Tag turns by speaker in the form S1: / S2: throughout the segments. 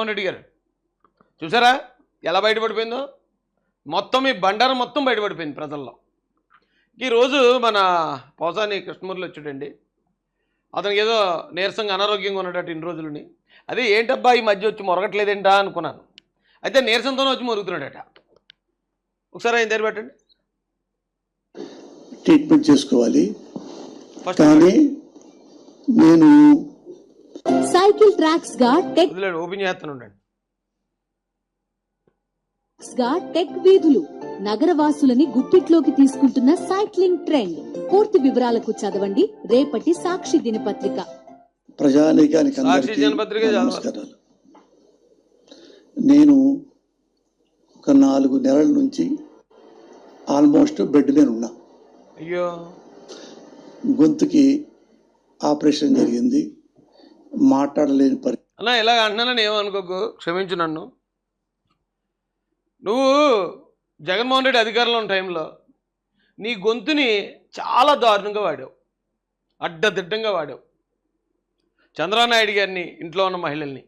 S1: జగన్మోహన్ రెడ్డి గారు. చూసారా? ఎలా బయటపడిపోయిందో? మొత్తం ఈ బండారం మొత్తం బయటపడిపోయింది ప్రజల్లో. ఈరోజు మన పోసాని కృష్ణమూర్తి వచ్చాడండి. అతనికి ఏదో నీరసంగా అనారోగ్యంగా ఉన్నట్టు ఇన్ని రోజులని. అదే ఏంటబ్బా ఈ మధ్య వచ్చి మొరగట్లేదేంటా అనుకున్నాను. అయితే నీరసంతోనే వచ్చి మొరుగుతున్నాడట. ఒకసారి ఆయన దగ్గర పెట్టండి.
S2: ట్రీట్మెంట్ చేసుకోవాలి.
S1: ఫస్ట్
S2: కానీ నేను
S3: సైకిల్ ట్రాక్స్గా టెక్
S1: ఓపెన్ చేస్తాను
S3: గా టెక్ వీధులు నగరవాసులని గుప్పిట్లోకి తీసుకుంటున్న సైక్లింగ్ ట్రెండ్. పూర్తి వివరాలకు చదవండి. రేపటి సాక్షి దినపత్రిక.
S2: ప్రజానీకానికి
S1: చదవాలి.
S2: నమస్కారాలు. నేను ఒక నాలుగు నెలల నుంచి ఆల్మోస్ట్ బెడ్ మీద ఉన్నా.
S1: అయ్యో.
S2: గొంతుకి ఆపరేషన్ జరిగింది. మాట్లాడలేని పరిస్థితి
S1: అన్న ఇలాగ అంటున్నానని ఏమనుకోకు? క్షమించు నన్ను. నువ్వు జగన్మోహన్ రెడ్డి అధికారంలో ఉన్న టైంలో నీ గొంతుని చాలా దారుణంగా వాడావు. అడ్డదిడ్డంగా వాడావు. చంద్రనాయుడు నాయుడు గారిని ఇంట్లో ఉన్న మహిళల్ని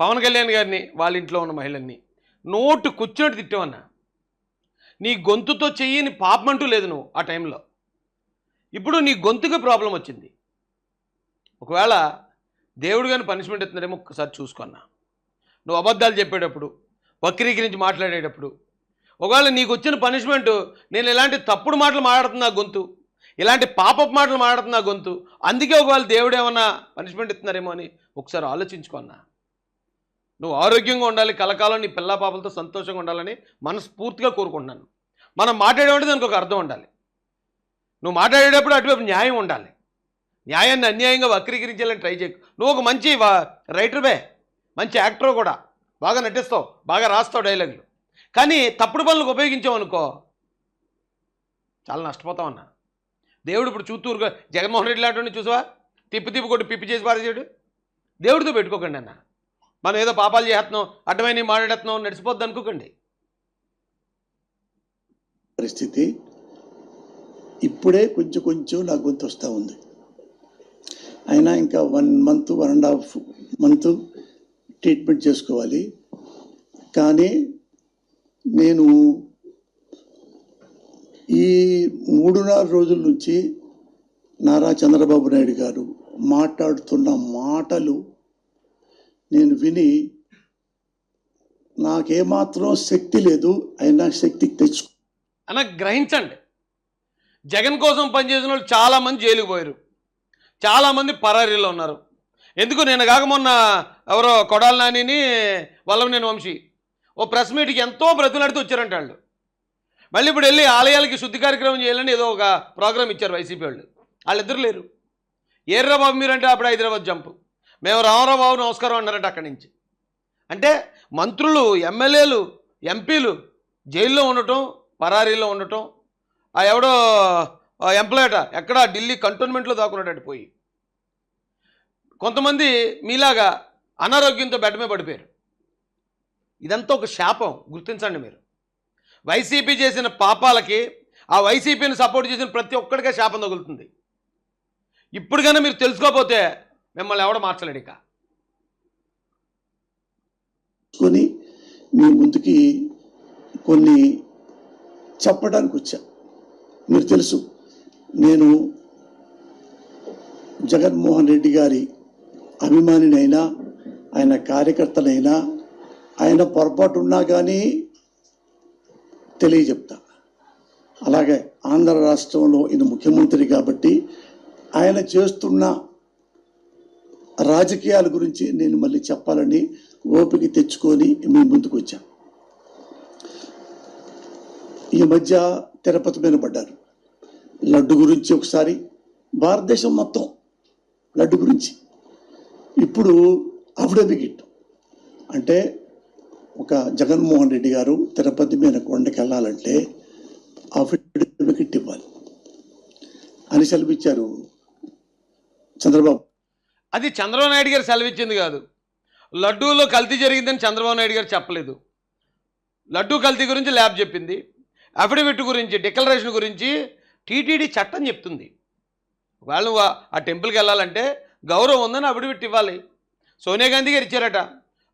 S1: పవన్ కళ్యాణ్ గారిని వాళ్ళ ఇంట్లో ఉన్న మహిళల్ని నోటు కూర్చోటి తిట్టావన్నా నీ గొంతుతో చెయ్యని పాపమంటూ లేదు నువ్వు ఆ టైంలో. ఇప్పుడు నీ గొంతుకి ప్రాబ్లం వచ్చింది. ఒకవేళ దేవుడు కానీ పనిష్మెంట్ ఇస్తున్నాడేమో ఒక్కసారి చూసుకున్నా నువ్వు అబద్ధాలు చెప్పేటప్పుడు వక్రీకరించి మాట్లాడేటప్పుడు ఒకవేళ నీకు వచ్చిన పనిష్మెంట్ నేను ఇలాంటి తప్పుడు మాటలు మాట్లాడుతున్నా గొంతు ఇలాంటి పాపపు మాటలు మాట్లాడుతున్నా గొంతు అందుకే ఒకవేళ దేవుడు ఏమన్నా పనిష్మెంట్ ఇస్తున్నారేమో అని ఒకసారి ఆలోచించుకున్నా నువ్వు ఆరోగ్యంగా ఉండాలి కలకాలం నీ పిల్ల పాపలతో సంతోషంగా ఉండాలని మనస్ఫూర్తిగా కోరుకుంటున్నాను. మనం మాట్లాడేవాడి దానికి ఒక అర్థం ఉండాలి. నువ్వు మాట్లాడేటప్పుడు అటువైపు న్యాయం ఉండాలి. న్యాయాన్ని అన్యాయంగా వక్రీకరించాలని ట్రై చేయకు. నువ్వు ఒక మంచి రైటర్వే మంచి యాక్టర్ కూడా. బాగా నటిస్తావు. బాగా రాస్తావు డైలాగులు కానీ తప్పుడు పనులకు ఉపయోగించావు అనుకో చాలా నష్టపోతావు అన్న. దేవుడు ఇప్పుడు చూత్తూరుగా జగన్మోహన్ రెడ్డి లాంటి చూసావా? తిప్పి తిప్పి కొట్టి పిప్పి చేసి పారేసాడు. దేవుడితో పెట్టుకోకండి అన్న. మనం ఏదో పాపాలు చేస్తున్నాం అడ్డమైన మాట్లాడుతున్నాం నడిచిపోద్ది అనుకోకండి.
S2: పరిస్థితి ఇప్పుడే కొంచెం కొంచెం నా గొంతు వస్తూ ఉంది. అయినా ఇంకా one month one and half month treatment చేసుకోవాలి. కానీ నేను ఈ మూడున్నర రోజుల నుంచి నారా చంద్రబాబు నాయుడు గారు మాట్లాడుతున్న మాటలు నేను విని నాకేమాత్రం శక్తి లేదు అయినా శక్తి తెచ్చు
S1: అన్న గ్రహించండి. జగన్ కోసం పనిచేసిన వాళ్ళు చాలామంది జైలుకు పోయారు. చాలామంది పరారీలో ఉన్నారు. ఎందుకు? నేను కాక మొన్న ఎవరో కొడాల నానిని వల్లభనేని వంశీ ఓ ప్రెస్ మీట్కి ఎంతో బ్రతులాడుతూ వచ్చారంట వాళ్ళు. మళ్ళీ ఇప్పుడు వెళ్ళి ఆలయాలకి శుద్ధి కార్యక్రమం చేయాలని ఏదో ఒక ప్రోగ్రామ్ ఇచ్చారు వైసీపీ వాళ్ళు. వాళ్ళిద్దరు లేరు. ఏర్రా బాబు మీరంటే అప్పుడు హైదరాబాద్ జంపు. మేము రామరావు బాబు నమస్కారం అన్నారట అక్కడి నుంచి. అంటే మంత్రులు ఎమ్మెల్యేలు ఎంపీలు జైల్లో ఉండటం పరారీలో ఉండటం ఆ ఎవడో ఎంప్లాయట ఎక్కడ ఢిల్లీ కంటోన్మెంట్లో దాక్కున్నాడట పోయి. కొంతమంది మీలాగా అనారోగ్యంతో బెడ్డమే మీద పడిపోయారు. ఇదంతా ఒక శాపం గుర్తించండి మీరు. వైసీపీ చేసిన పాపాలకి ఆ వైసీపీని సపోర్ట్ చేసిన ప్రతి ఒక్కడికే శాపం తగులుతుంది. ఇప్పుడు కన్నా మీరు తెలుసుకోకపోతే మిమ్మల్ని ఎవడో మార్చలేడు ఇక.
S2: మీ ముందుకి కొన్ని చెప్పడానికి వచ్చా. మీరు తెలుసు. నేను జగన్మోహన్ రెడ్డి గారి అభిమానినైనా ఆయన కార్యకర్తనైనా ఆయన పొరపాటు ఉన్నా కానీ తెలియజెప్తా. అలాగే ఆంధ్ర రాష్ట్రంలో ఈయన ముఖ్యమంత్రి కాబట్టి ఆయన చేస్తున్న రాజకీయాల గురించి నేను మళ్ళీ చెప్పాలని ఓపిక తెచ్చుకొని మీ ముందుకు వచ్చాను ఈ మధ్య తిరుపతి మీద పడ్డారు. లడ్డు గురించి ఒకసారి భారతదేశం మొత్తం లడ్డు గురించి. ఇప్పుడు అఫిడవిట్ అంటే ఒక జగన్మోహన్ రెడ్డి గారు తిరుపతి మీద కొండకి వెళ్ళాలంటే అఫిడవిట్ ఇవ్వాలి. అని సెలవిచ్చారు చంద్రబాబు.
S1: అది చంద్రబాబు నాయుడు గారు సెలవిచ్చింది కాదు. లడ్డూలో కల్తీ జరిగిందని చంద్రబాబు నాయుడు గారు చెప్పలేదు. లడ్డూ కల్తీ గురించి ల్యాబ్ చెప్పింది. అఫిడవిట్ గురించి డిక్లరేషన్ గురించి టీటీడీ చట్టం చెప్తుంది. ఒకవేళ నువ్వు ఆ- టెంపుల్కి వెళ్ళాలంటే గౌరవం ఉందని అఫిడవిట్ ఇవ్వాలి. సోనియా గాంధీ గారు ఇచ్చారట.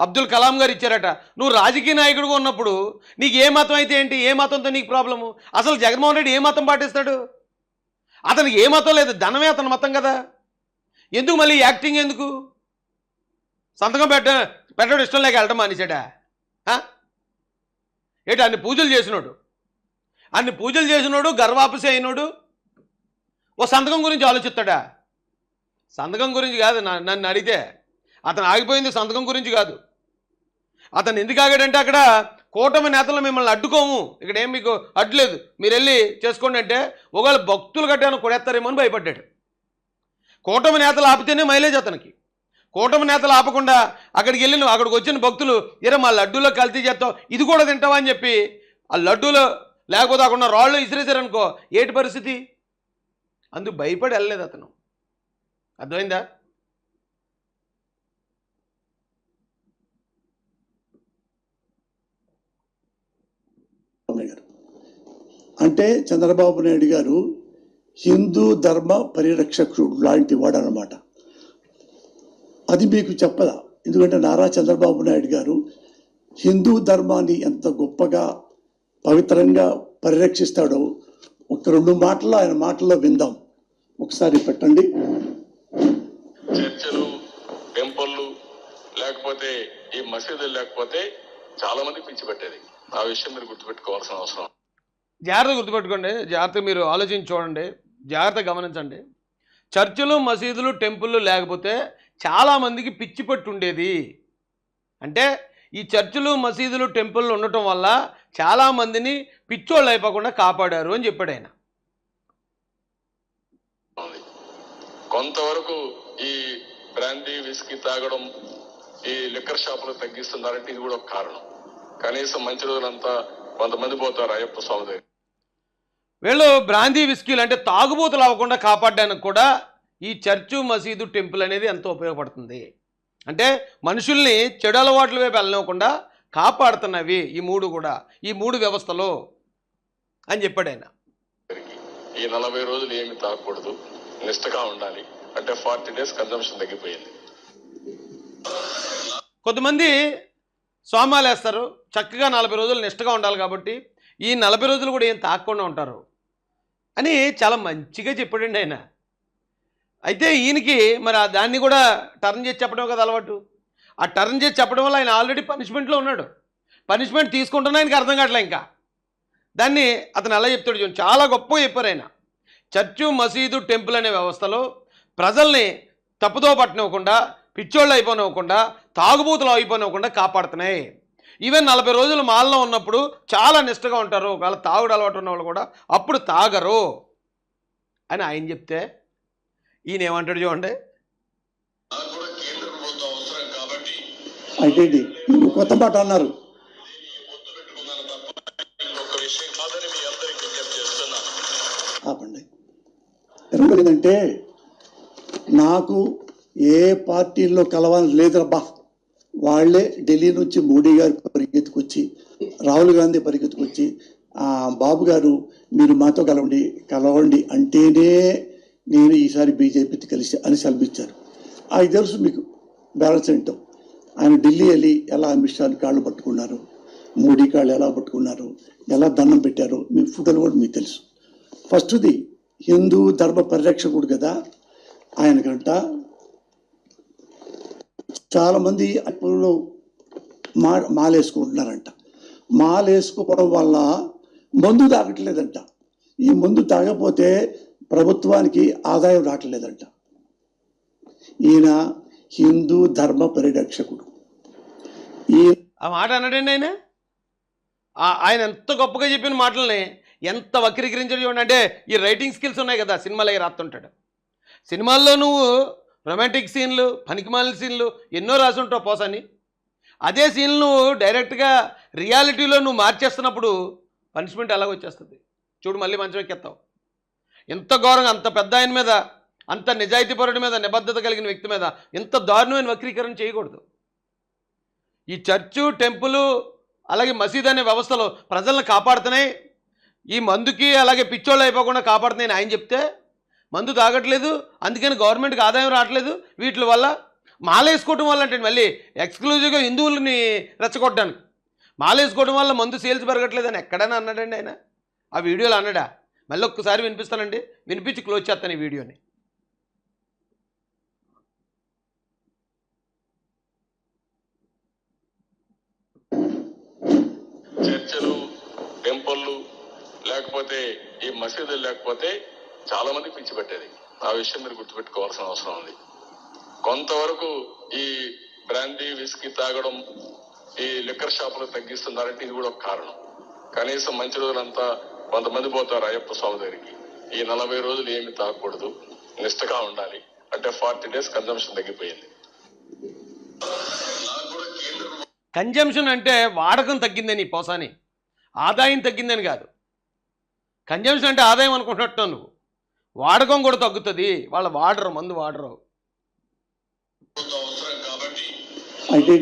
S1: అబ్దుల్ కలాం గారు ఇచ్చారట. నువ్వు రాజకీయ నాయకుడుగా ఉన్నప్పుడు నీకు ఏ మతం అయితే ఏంటి? ఏ మతంతో నీకు ప్రాబ్లము? అసలు జగన్మోహన్ రెడ్డి ఏ మతం పాటిస్తాడు? అతనికి ఏ మతం లేదు. ధనమే అతని మతం కదా. ఎందుకు మళ్ళీ యాక్టింగ్ ఎందుకు? సంతకం పెట్ట పెట్టడం ఇష్టం లేక వెళ్ళడం మానేశాడా? ఏంటి అన్ని పూజలు చేసినాడు. అన్ని పూజలు చేసినోడు గర్వాపసి అయినోడు. ఓ సంతకం గురించి ఆలోచిస్తాడా? సంతకం గురించి కాదు నన్ను అడిగితే. అతను ఆగిపోయింది సంతకం గురించి కాదు. అతను ఎందుకు ఆగాడంటే అక్కడ కూటమి నేతలు మిమ్మల్ని అడ్డుకోము. ఇక్కడ ఏం మీకు అడ్డులేదు మీరు వెళ్ళి చేసుకోండి అంటే ఒకవేళ భక్తులు కట్టాను కొడేస్తారేమో అని భయపడ్డాడు. కూటమి నేతలు ఆపితేనే మైలేజ్ అతనికి. కూటమి నేతలు ఆపకుండా అక్కడికి వెళ్ళిన అక్కడికి వచ్చిన భక్తులు ఇరే మా లడ్డూలో కల్తీ చేస్తావు ఇది కూడా తింటావా? అని చెప్పి ఆ లడ్డూలో లేకపోతే అక్కడ ఉన్న రాళ్ళు ఇసిరేసారనుకో ఏటి పరిస్థితి? అందుకు భయపడి వెళ్ళలేదు అతను. అర్థమైందా?
S2: అంటే చంద్రబాబు నాయుడు గారు హిందూ ధర్మ పరిరక్షకుడు లాంటి వాడు అనమాట అది మీకు చెప్పదా ఎందుకంటే నారా చంద్రబాబు నాయుడు గారు హిందూ ధర్మాన్ని ఎంత గొప్పగా పవిత్రంగా పరిరక్షిస్తాడో. ఒక రెండు మాటలు ఆయన మాటల్లో విందాం. ఒకసారి పెట్టండి.
S4: చర్చలు టెంపుల్లు లేకపోతే ఈ మసీదులు లేకపోతే చాలా మంది పిచ్చి పెట్టేది. ఆ విషయం మీరు గుర్తుపెట్టుకోవాల్సిన అవసరం.
S1: జాగ్రత్త గుర్తుపెట్టుకోండి. జాగ్రత్త మీరు ఆలోచించి చూడండి. జాగ్రత్త గమనించండి. చర్చిలు మసీదులు టెంపుల్లు లేకపోతే చాలామందికి పిచ్చి పట్టు ఉండేది అంటే ఈ చర్చిలు మసీదులు టెంపుల్లు ఉండటం వల్ల చాలామందిని పిచ్చోళ్ళు అయిపోకుండా కాపాడారు అని చెప్పాడు ఆయన.
S4: కొంతవరకు ఈ బ్రాందీ విస్కీ తాగడం ఈ లిక్కర్ షాపులు తగ్గిస్తున్నారంటే ఇది కూడా ఒక కారణం. కనీసం మంచి రోజులంతా కొంతమంది పోతారు అయ్యప్ప స్వామి దగ్గర
S1: వీళ్ళు బ్రాందీ విస్కీలు అంటే తాగుబోతులు అవ్వకుండా కాపాడడానికి కూడా ఈ చర్చు మసీదు టెంపుల్ అనేది ఎంతో ఉపయోగపడుతుంది. అంటే మనుషుల్ని చెడు అలవాట్ల వైపు వెళ్ళనివ్వకుండా కాపాడుతున్నవి ఈ మూడు కూడా ఈ మూడు వ్యవస్థలో అని చెప్పాడు ఆయన.
S4: ఈ నలభై రోజులు ఏమి తాగకూడదు నిష్టగా ఉండాలి. అంటే ఫార్టీ డేస్ కన్జంప్షన్ తగ్గిపోయింది.
S1: కొంతమంది సోమాలు వేస్తారు చక్కగా నలభై రోజులు నిష్టగా ఉండాలి కాబట్టి ఈ నలభై రోజులు కూడా ఏం తాగకుండా ఉంటారు అని చాలా మంచిగా చెప్పాడండి ఆయన. అయితే ఈయనకి మరి ఆ దాన్ని కూడా టర్న్ చేసి చెప్పడం కదా అలవాటు. ఆ టర్న్ చేసి చెప్పడం వల్ల ఆయన ఆల్రెడీ పనిష్మెంట్లో ఉన్నాడు. పనిష్మెంట్ తీసుకుంటున్నా ఆయనకి అర్థం కావట్లే ఇంకా. దాన్ని అతను ఎలా చెప్తాడు చూడండి. చాలా గొప్పగా చెప్పారు ఆయన. చర్చు మసీదు టెంపుల్ అనే వ్యవస్థలో ప్రజల్ని తప్పుదో పట్టనివ్వకుండా పిచ్చోళ్ళు అయిపోనివ్వకుండా తాగుబూతులు అయిపోనివ్వకుండా కాపాడుతున్నాయి. ఈవెన్ నలభై రోజులు మాల్లో ఉన్నప్పుడు చాలా నిష్టగా ఉంటారు. ఒకవేళ తాగుడు అలవాటు ఉన్న వాళ్ళు కూడా అప్పుడు తాగరు. అని ఆయన చెప్తే ఈయన ఏమంటాడు చూడండి.
S4: మీ అందరికీ విజ్ఞప్తి చేస్తున్నాను
S2: ఆపండి. ఎందుకంటే నాకు ఏ పార్టీల్లో కలవాలని లేదబ్బా వాళ్ళే ఢిల్లీ నుంచి మోడీ గారు పరిగెత్తుకొచ్చి రాహుల్ గాంధీ పరిగెత్తుకొచ్చి "ఆ, బాబు గారు మీరు మాతో కలవండి కలవండి అంటేనే నేను ఈసారి బీజేపీతో కలిసి అని సెలవిచ్చారు అది తెలుసు మీకు బ్యాలెన్స్ ఏంటో. ఆయన ఢిల్లీ వెళ్ళి ఎలా అమిత్ షాని కాళ్ళు పట్టుకున్నారు మోడీ కాళ్ళు ఎలా పట్టుకున్నారు ఎలా దండం పెట్టారు మీ ఫోటోలు కూడా మీకు తెలుసు. ఫస్ట్ది హిందూ ధర్మ పరిరక్షకుడు కదా ఆయనకంట చాలా చాలామంది ఇప్పుడు మా మాలేసుకుంటున్నారంట. మాలేసుకోవడం వల్ల మందు తాగట్లేదంట. ఈ మందు తాగపోతే ప్రభుత్వానికి ఆదాయం రావట్లేదంట. ఈయన హిందూ ధర్మ పరిరక్షకుడు. ఈ
S1: ఆ మాట అన్నాడండి ఆయన? ఆయన ఎంత గొప్పగా చెప్పిన మాటల్ని ఎంత వక్రీకరించడం చూడండి. అంటే ఈ రైటింగ్ స్కిల్స్ ఉన్నాయి కదా సినిమాలు అవి రాస్తుంటాడు. సినిమాల్లో నువ్వు రొమాంటిక్ సీన్లు పనికిమాలిన సీన్లు ఎన్నో రాసి ఉంటావు పోసని. అదే సీన్లు నువ్వు డైరెక్ట్గా రియాలిటీలో నువ్వు మార్చేస్తున్నప్పుడు పనిష్మెంట్ ఎలాగ వచ్చేస్తుంది. చూడు మళ్ళీ మంచం ఎక్కేస్తావు ఎంత ఘోరంగా అంత పెద్ద ఆయన మీద అంత నిజాయితీపరుడి మీద నిబద్ధత కలిగిన వ్యక్తి మీద ఇంత దారుణమైన వక్రీకరణ చేయకూడదు. ఈ చర్చు టెంపులు అలాగే మసీద్ అనే వ్యవస్థలో ప్రజలను కాపాడుతున్నాయి. ఈ మందుకి అలాగే పిచ్చోళ్ళు అయిపోకుండా కాపాడుతున్నాయని ఆయన చెప్తే మందు తాగట్లేదు అందుకని గవర్నమెంట్కి ఆదాయం రావట్లేదు. వీటి వల్ల మాలేసుకోవడం వల్ల అంటే మళ్ళీ ఎక్స్క్లూజివ్గా హిందువులని రెచ్చగొట్టడానికి. మాల వేసుకోవడం వల్ల మందు సేల్స్ పెరగట్లేదని ఎక్కడైనా అన్నాడండి ఆయన. ఆ వీడియోలో అన్నాడా? మళ్ళీ ఒక్కసారి వినిపిస్తానండి. వినిపించి క్లోజ్ చేస్తాను ఈ వీడియోని
S4: చర్చలు టెంపుల్లు లేకపోతే ఈ మసీదులు లేకపోతే చాలా మంది పిచ్చి పెట్టేది. ఆ విషయం మీరు గుర్తుపెట్టుకోవాల్సిన అవసరం ఉంది. కొంతవరకు ఈ బ్రాందీ విస్కీ తాగడం ఈ లిక్కర్ షాపులు తగ్గిస్తున్నారంటే ఇది కూడా ఒక కారణం. కనీసం మంచి రోజులంతా కొంతమంది పోతారు అయ్యప్ప స్వామి దగ్గరికి. ఈ నలభై రోజులు ఏమి తాగకూడదు. నిష్టగా ఉండాలి. అంటే ఫార్టీ డేస్ కన్జంప్షన్ తగ్గిపోయింది.
S1: కన్జంప్షన్ అంటే వాడకం తగ్గిందని పోసాని. ఆదాయం తగ్గిందని కాదు. కన్జంప్షన్ అంటే ఆదాయం అనుకుంటున్నట్టు నువ్వు. వాడకం కూడా తగ్గుతుంది. వాళ్ళ వాడరు మందు వాడరు.
S2: అయితే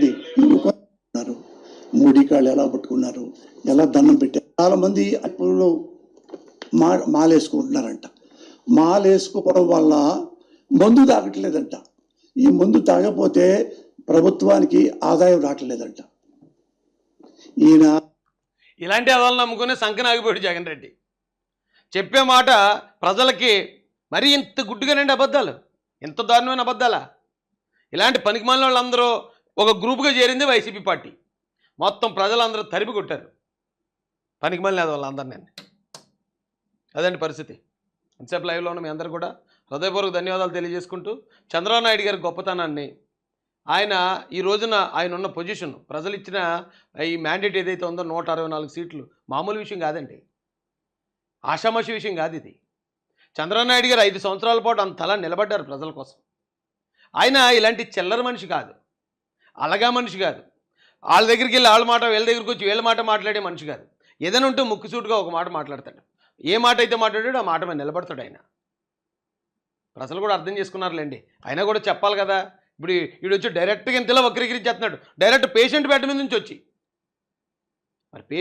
S2: మోడీ కాళ్ళు ఎలా పట్టుకున్నారు? ఎలా దండం పెట్టారు? చాలా మంది అప్పుడు మా మాలేసుకుంటున్నారంట. మాలేసుకోవడం వల్ల మందు తాగట్లేదంట. ఈ మందు తాగపోతే ప్రభుత్వానికి ఆదాయం రావట్లేదంట. ఈయన
S1: ఇలాంటి అదలు నమ్ముకునే సంకనాగిపోయాడు జగన్ రెడ్డి. చెప్పే మాట ప్రజలకి మరీ ఇంత గుడ్డుగానండి అబద్ధాలు. ఇంత దారుణమైన అబద్ధాలా? ఇలాంటి పనికిమాలిన వాళ్ళందరూ ఒక గ్రూప్గా చేరింది వైసీపీ పార్టీ. మొత్తం ప్రజలందరూ తరిమి కొట్టారు. పనికిమాలిన వాళ్ళందరినీ అదండి పరిస్థితి. ఎంతసేపు లైవ్లో ఉన్న మీ అందరూ కూడా హృదయపూర్వక ధన్యవాదాలు తెలియజేసుకుంటూ చంద్రబాబు నాయుడు గారి గొప్పతనాన్ని ఆయన ఈ రోజున ఆయన ఉన్న పొజిషన్ ప్రజలు ఇచ్చిన ఈ మ్యాండేట్ ఏదైతే ఉందో నూట అరవై నాలుగు సీట్లు మామూలు విషయం కాదండి. ఆషామాషి విషయం కాదు ఇది. చంద్రనాయుడు గారు ఐదు సంవత్సరాల పాటు అంతలా నిలబడ్డారు ప్రజల కోసం. ఆయన ఇలాంటి చిల్లర మనిషి కాదు. అలగా మనిషి కాదు. వాళ్ళ దగ్గరికి వెళ్ళి వాళ్ళ మాట వీళ్ళ దగ్గరికి వచ్చి వీళ్ళ మాట మాట్లాడే మనిషి కాదు. ఏదైనా ఉంటే ముక్కుసూటుగా ఒక మాట మాట్లాడతాడు. ఏ మాట అయితే మాట్లాడాడో ఆ మాట మీద నిలబడతాడు ఆయన. ప్రజలు కూడా అర్థం చేసుకున్నారులేండి. అయినా కూడా చెప్పాలి కదా. ఇప్పుడు వీడు వచ్చి డైరెక్ట్గా ఇంతలో వక్రీకరించి చేస్తున్నాడు డైరెక్ట్ పేషెంట్ బెడ్ మీద నుంచి వచ్చి. మరి